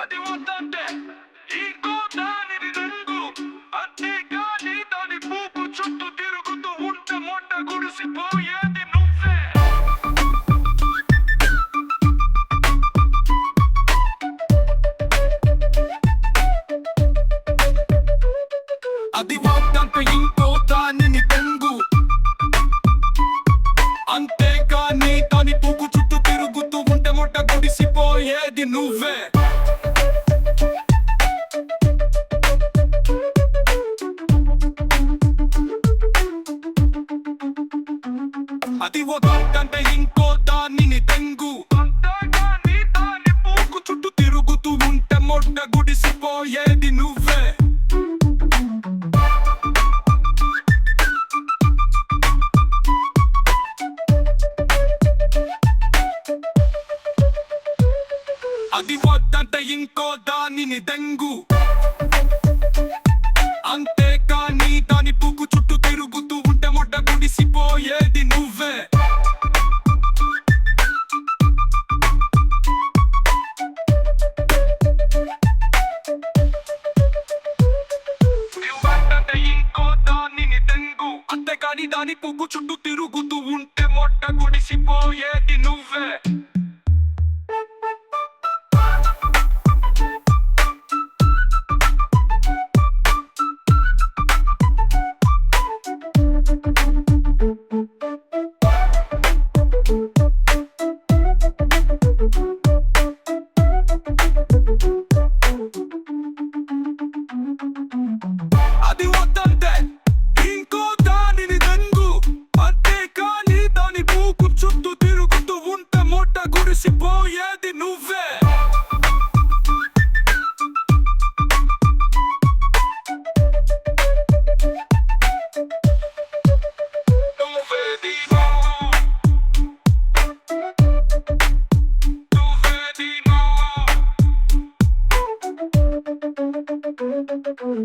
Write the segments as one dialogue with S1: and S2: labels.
S1: అది వద్దంటే ఇంకో దానిది రంగు అంతేగాని దాని పూపు చుట్టూ తిరుగుతూ ఉంటే మొట్ట గుడిసిపోయేది నువ్వే.
S2: అది వద్దంటే ఇంకో దానిని తెంగు అంతేకాని దాని పువ్వు చుట్టూ తిరుగుతూ ఉంటే మొట్ట గుడిసిపోయేది నువ్వే. అది వద్దంటే ఇంకో దానిని తెంగు.
S1: దాని
S2: పూకు చుట్టూ తిరుగుతూ ఉంటే మొట్ట గుడిసిపోయేది నువ్వే. అది వద్దంటే ఇంకో దానిని దెంగు అంతే దాని పువ్వు చుట్టూ తిరుగుతూ ఉంటే మొట్ట గుడిసిపోయేది. అది నువ్వే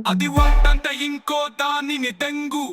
S2: అది వాటంత ఇంకో దానిని దెంగు